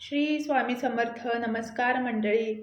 श्री स्वामी समर्थ नमस्कार मंडळी.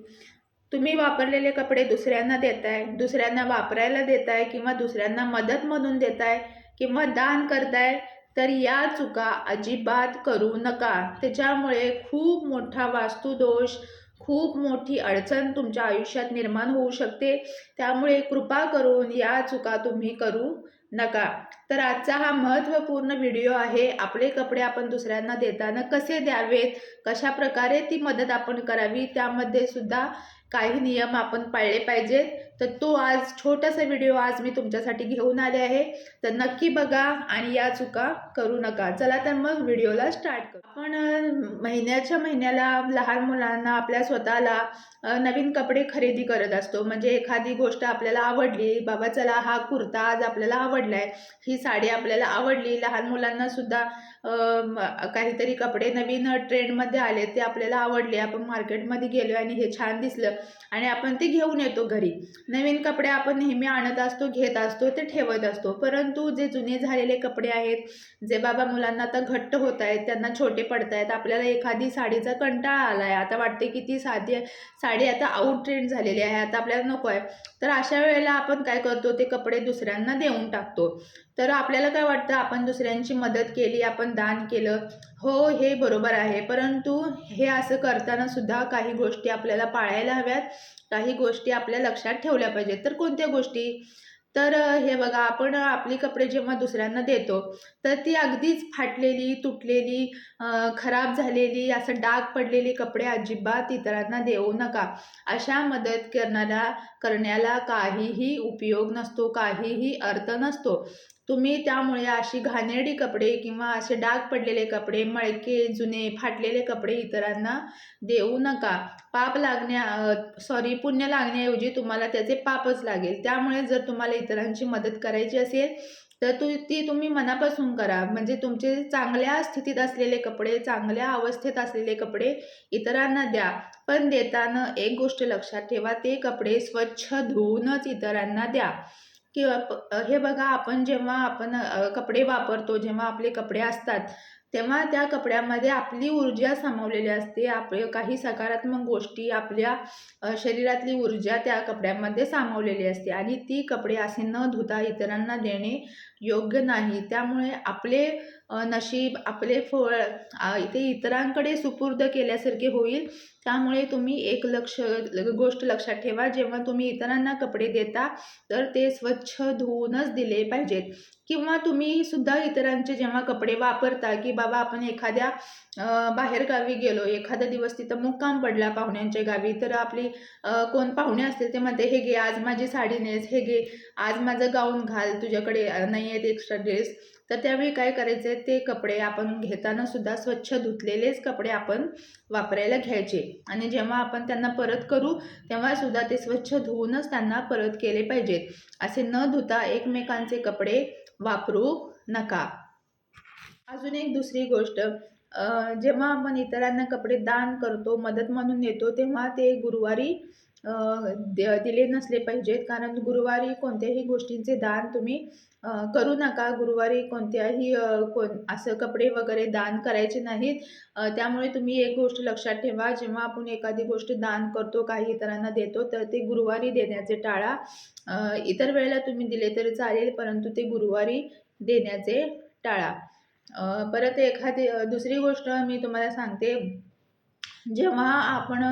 तुम्ही वापरलेले कपडे दुसऱ्यांना देताय दुसऱ्यांना वापरायला देताय किंवा दुसऱ्यांना मदत म्हणून देताय किंवा दान करताय तर या चुका अजिबात करू नका. त्याच्यामुळे खूप मोठा वास्तुदोष खूप मोठी अडचण तुमच्या आयुष्यात निर्माण होऊ शकते. त्यामुळे कृपा करून या चुका तुम्ही करू नका. तर आजचा हा महत्त्वपूर्ण व्हिडिओ आहे आपले कपडे आपण दुसऱ्यांना देताना कसे द्यावेत कशा प्रकारे ती मदत आपण करावी त्यामध्ये सुद्धा काही नियम आपण पाळले पाहिजेत. तर तो आज छोटासा व्हिडिओ आज मी तुमच्यासाठी घेऊन आले आहे. तर नक्की बघा आणि या चुका करू नका. चला तर मग व्हिडिओला स्टार्ट करू. आपण महिन्याच्या महिन्याला लहान मुलांना आपल्या स्वतःला नवीन कपडे खरेदी करत असतो. म्हणजे एखादी गोष्ट आपल्याला आवडली बाबा चला हा कुर्ता आज आपल्याला आवडला आहे ही साडी आपल्याला आवडली. लहान मुलांना सुद्धा काहीतरी कपडे नवीन ट्रेंडमध्ये आले ते आपल्याला आवडले. आपण मार्केटमध्ये गेलो आणि हे छान दिसलं. आणि आपण ते घेऊन येतो घरी. नवीन कपडे आपण नेहमी आणत असतो घेत असतो ते ठेवत असतो. परंतु जे जुने झालेले कपडे आहेत जे बाबा मुलांना आता घट्ट होत आहेत त्यांना छोटे पडत आहेत आपल्याला एखादी साडीचा कंटाळा आला आहे आता वाटते की ती साधी साडी आता आउट ट्रेंड झालेली आहे आता आपल्याला नको आहे. तर अशा वेळेला आपण काय करतो ते कपडे दुसऱ्यांना देऊन टाकतो. तर आपल्याला काय वाटतं आपण दुसऱ्यांची मदत केली आपण दान केलं हो हे बरोबर आहे. परंतु हे असं करताना सुद्धा काही गोष्टी आपल्याला पाळायला हव्यात. काही गोष्टी आपल्या लक्षात ठेवल्या पाहिजेत. तर कोणत्या गोष्टी? तर हे बघा आपण आपली कपडे जेव्हा दुसऱ्यांना देतो तर ती अगदीच फाटलेली तुटलेली खराब झालेली असं डाग पडलेली कपडे अजिबात इतरांना देऊ नका. अशा मदत करणाऱ्या करण्याला काहीही उपयोग नसतो काहीही अर्थ नसतो. तुम्ही त्यामुळे अशी घाणेरडी कपडे किंवा असे डाग पडलेले कपडे मळके जुने फाटलेले कपडे इतरांना देऊ नका. पाप लागण्या सॉरी पुण्य लागण्याऐवजी तुम्हाला त्याचे पापच लागेल. त्यामुळे जर तुम्हाला इतरांची मदत करायची असेल तर तू ती तुम्ही मनापासून करा. म्हणजे तुमचे चांगल्या स्थितीत असलेले कपडे चांगल्या अवस्थेत असलेले कपडे इतरांना द्या. पण देताना एक गोष्ट लक्षात ठेवा ते कपडे स्वच्छ धुवूनच इतरांना द्या. किंवा हे बघा आपण जेव्हा आपण कपडे वापरतो जेव्हा आपले कपडे असतात तेव्हा त्या कपड्यामध्ये आपली ऊर्जा सामावलेली असते. आपले काही सकारात्मक गोष्टी आपल्या शरीरातली ऊर्जा त्या कपड्यामध्ये सामावलेली असते. आणि ती कपडे असे न धुता इतरांना देणे योग्य नाही. त्यामुळे आपले नशीब आपले फळ ते इतरांकडे सुपूर्द केल्यासारखे होईल. त्यामुळे तुम्ही एक लक्ष गोष्ट लक्षात ठेवा. जेव्हा तुम्ही इतरांना कपडे देता तर ते स्वच्छ धुवूनच दिले पाहिजेत. किंवा तुम्ही सुद्धा इतरांचे जेव्हा कपडे वापरता की बाबा आपण एखाद्या बाहेर बाहेरगावी गेलो एखादा दिवस तिथं मुक्काम पडला पाहुण्यांच्या गावी तर आपली कोण पाहुणे असतील ते म्हणते हे घे आज माझी साडी नेस हे घे आज माझं गाऊन घाल तुझ्याकडे नाही आहेत एक्स्ट्रा ड्रेस तर त्यावेळी काय करायचं ते कपडे आपण घेताना सुद्धा स्वच्छ धुतलेलेच कपडे आपण वापरायला घ्यायचे. आणि जेव्हा आपण त्यांना परत करू तेव्हा सुद्धा ते स्वच्छ धुवूनच त्यांना परत केले पाहिजेत. असे न धुता एकमेकांचे कपडे वापरू नका. अजून एक दुसरी गोष्ट जेव्हा आपण इतरांना कपडे दान करतो मदत म्हणून देतो तेव्हा ते गुरुवारी दिले नसले पाहिजेत. कारण गुरुवारी कोणत्याही गोष्टींचे दान तुम्ही करू नका. गुरुवारी कोणत्याही कोण असं कपडे वगैरे दान करायचे नाहीत. त्यामुळे तुम्ही एक गोष्ट लक्षात ठेवा. जेव्हा आपण एखादी गोष्ट दान करतो काही इतरांना देतो तर ते गुरुवारी देण्याचे टाळा. इतर वेळेला तुम्ही दिले तरी चालेल परंतु ते गुरुवारी देण्याचे टाळा. परत एखादी दुसरी गोष्ट मी तुम्हाला सांगते. जेव्हा आपण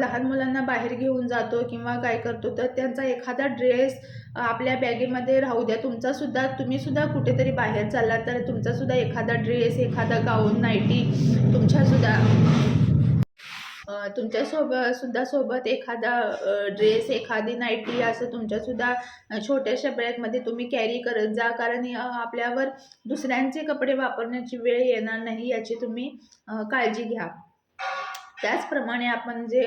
लहान मुलांना बाहेर घेऊन जातो किंवा काय करतो तर त्यांचा एखादा ड्रेस आपल्या बॅगेमध्ये राहू द्या. तुमचासुद्धा तुम्हीसुद्धा कुठेतरी बाहेर चालला तर तुमचासुद्धा एखादा ड्रेस एखादा गाऊन नाईटी तुमच्यासुद्धा तुमच्यासोबत सोबत सुद्धा सोबत एखादा ड्रेस एखादी नाईटी असं तुमच्यासुद्धा छोट्याशा बॅगमध्ये तुम्ही कॅरी करत जा. कारण आपल्यावर दुसऱ्यांचे कपडे वापरण्याची वेळ येणार नाही याची तुम्ही काळजी घ्या. त्याचप्रमाणे आपण जे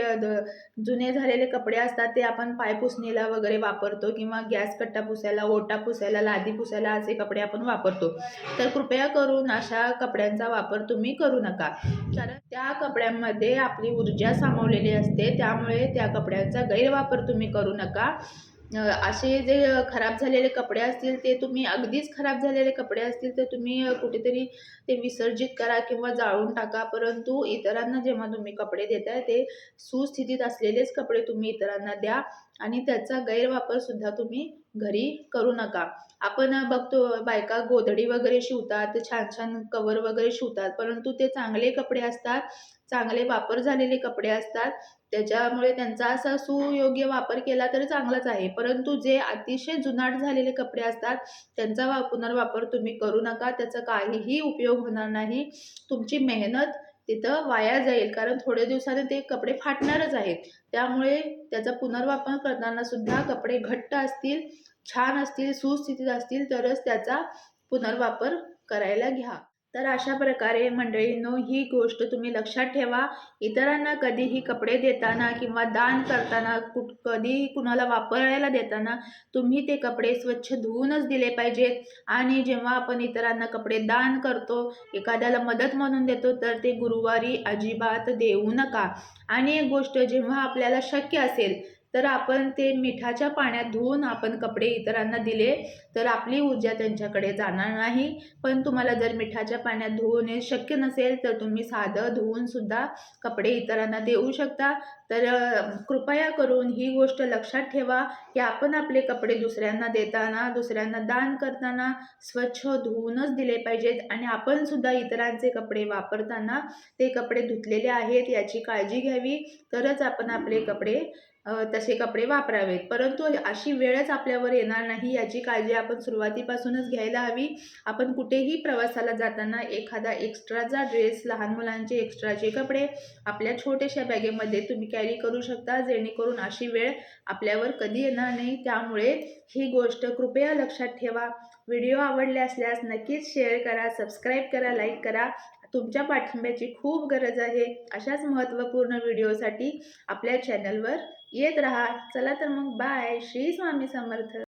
जुने झालेले कपडे असतात ते आपण पाय पुसणीला वगैरे वापरतो किंवा गॅस कट्टा पुसायला ओटा पुसायला लादी पुसायला असे कपडे आपण वापरतो. तर कृपया करून अशा कपड्यांचा वापर तुम्ही करू नका. कारण त्या कपड्यांमध्ये आपली ऊर्जा सामावलेली असते त्यामुळे त्या कपड्यांचा गैरवापर तुम्ही करू नका. असे जे खराब झालेले कपडे असतील ते तुम्ही अगदीच खराब झालेले कपडे असतील तर तुम्ही कुठेतरी ते विसर्जित करा किंवा जाळून टाका. परंतु इतरांना जेव्हा तुम्ही कपडे देताय ते सुस्थितीत असलेलेच कपडे तुम्ही इतरांना द्या आणि त्याचा गैरवापरसुद्धा तुम्ही घरी करू नका. आपण बघतो बायका गोधडी वगैरे शिवतात छान छान कवर वगैरे शिवतात परंतु ते चांगले कपडे असतात चांगले वापर झालेले कपडे असतात. त्याच्यामुळे त्यांचा असा सुयोग्य वापर केला तर चांगलाच आहे. परंतु जे अतिशय जुनाट झालेले कपडे असतात त्यांचा वा पुनर्वापर तुम्ही करू नका. त्याचा काहीही उपयोग होणार नाही. तुमची मेहनत तिथं वाया जाईल. कारण थोड्या दिवसाने ते कपडे फाटणारच आहेत. त्यामुळे त्याचा पुनर्वापर करताना सुद्धा कपडे घट्ट असतील छान असतील सुस्थितीत असतील तरच त्याचा पुनर्वापर करायला घ्या. तर अशा प्रकारे मंडळींनो ही गोष्ट तुम्ही लक्षात ठेवा. इतरांना कधीही कपडे देताना किंवा दान करताना कुठ कधीही कुणाला वापरायला देताना तुम्ही ते कपडे स्वच्छ धुवूनच दिले पाहिजेत आणि जेव्हा आपण इतरांना कपडे दान करतो एखाद्याला मदत म्हणून देतो तर ते गुरुवारी अजिबात देऊ नका. आणि एक गोष्ट जेव्हा आपल्याला शक्य असेल तर आपण ते मिठाच्या पाण्यात धुवून आपण कपडे इतरांना दिले तर आपली ऊर्जा त्यांच्याकडे जाणार नाही. पण तुम्हाला जर मिठाच्या पाण्यात धुवणे शक्य नसेल तर तुम्ही साधं धुवूनसुद्धा कपडे इतरांना देऊ शकता. तर कृपया करून ही गोष्ट लक्षात ठेवा की आपण आपले कपडे दुसऱ्यांना देताना दुसऱ्यांना दान करताना स्वच्छ धुवूनच दिले पाहिजेत. आणि आपण सुद्धा इतरांचे कपडे वापरताना ते कपडे धुतलेले आहेत याची काळजी घ्यावी. तरच आपण आपले कपडे तसे कपडे वापरावेत. परंतु अशी वेळच आपल्यावर येणार नाही याची काळजी आपण सुरुवातीपासूनच घ्यायला हवी. आपण कुठेही प्रवासाला जाताना एखादा एक्स्ट्राचा ड्रेस लहान मुलांचे एक्स्ट्राचे कपडे आपल्या छोट्याशा बॅगेमध्ये तुम्ही कॅरी करू शकता जेणेकरून अशी वेळ आपल्यावर कधी येणार नाही. त्यामुळे ही गोष्ट कृपया लक्षात ठेवा. व्हिडिओ आवडले असल्यास नक्कीच शेअर करा सबस्क्राईब करा लाईक करा. तुमच्या पाठिंब्याची खूप गरज आहे. अशाच महत्त्वपूर्ण व्हिडिओसाठी आपल्या चॅनलवर येत राहा. चला तर मग बाय. श्री स्वामी समर्थ.